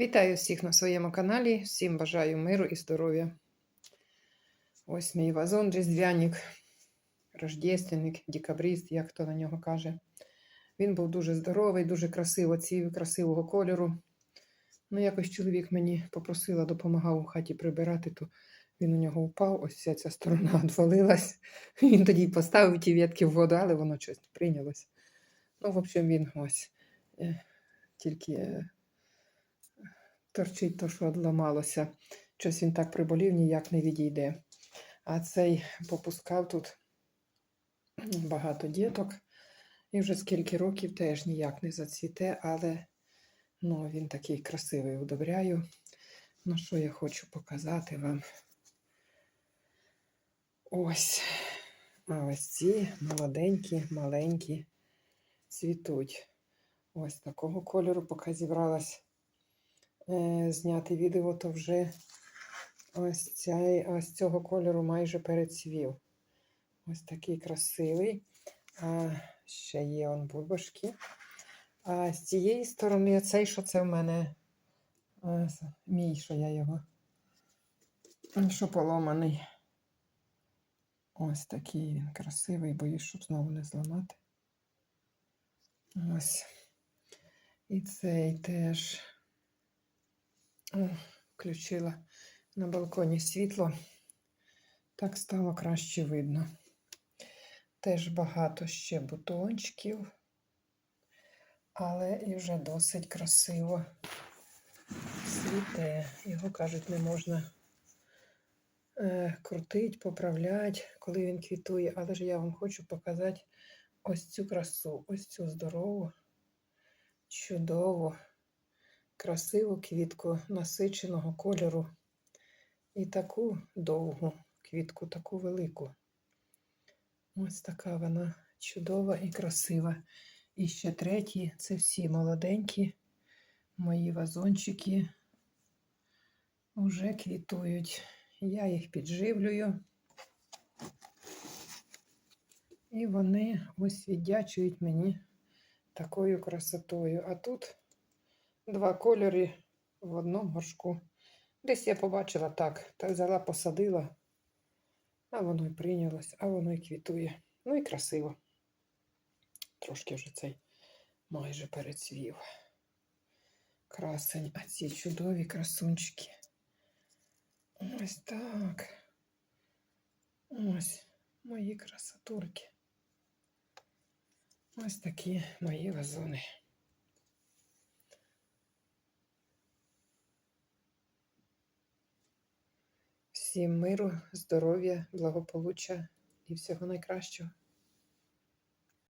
Вітаю всіх на своєму каналі. Всім бажаю миру і здоров'я. Ось мій вазон різдвяник, рождественник, декабрист, як хто на нього каже. Він був дуже здоровий, дуже красиво цвів, красивого кольору. Ну, якось чоловік мені попросила, допомагав у хаті прибирати, то він у нього впав, ось вся ця сторона відвалилась. Він тоді поставив ті в воду, але воно щось прийнялось. Ну, в общем, він ось е, тільки. Торчить то, що одламалося. Щось він так приболів, ніяк не відійде. А цей попускав тут багато діток. І вже скільки років теж ніяк не зацвіте, але ну, він такий красивий удобряю. Ну, що я хочу показати вам? Ось. А ось ці молоденькі, маленькі цвітуть. Ось такого кольору, поки зібралась зняти відео, то вже ось, цей, ось цього кольору майже перецвів. Ось такий красивий. А ще є он бульбашки. А з цієї сторони, цей, що це в мене е, мій, що я його, що поломаний. Ось такий він красивий, боюсь, щоб знову не зламати. Ось. І цей теж. Включила на балконі світло. Так стало краще видно. Теж багато ще бутончиків, але і вже досить красиво цвіте. Його, кажуть, не можна е, крутить, поправляти, коли він квітує. Але ж я вам хочу показати ось цю красу, ось цю здорову, чудову, красиву квітку насиченого кольору. І таку довгу квітку, таку велику. Ось така вона чудова і красива. І ще треті це всі молоденькі мої вазончики вже квітують. Я їх підживлюю. І вони ось віддячують мені такою красотою. А тут два кольори в одному горшку. Десь я побачила так, та взяла, посадила, а воно й прийнялось, а воно й квітує. Ну і красиво. Трошки вже цей майже перецвів. Красень, а ці чудові красунчики. Ось так. Ось мої красотурки. Ось такі мої вазони. Всім миру, здоров'я, благополуччя і всього найкращого.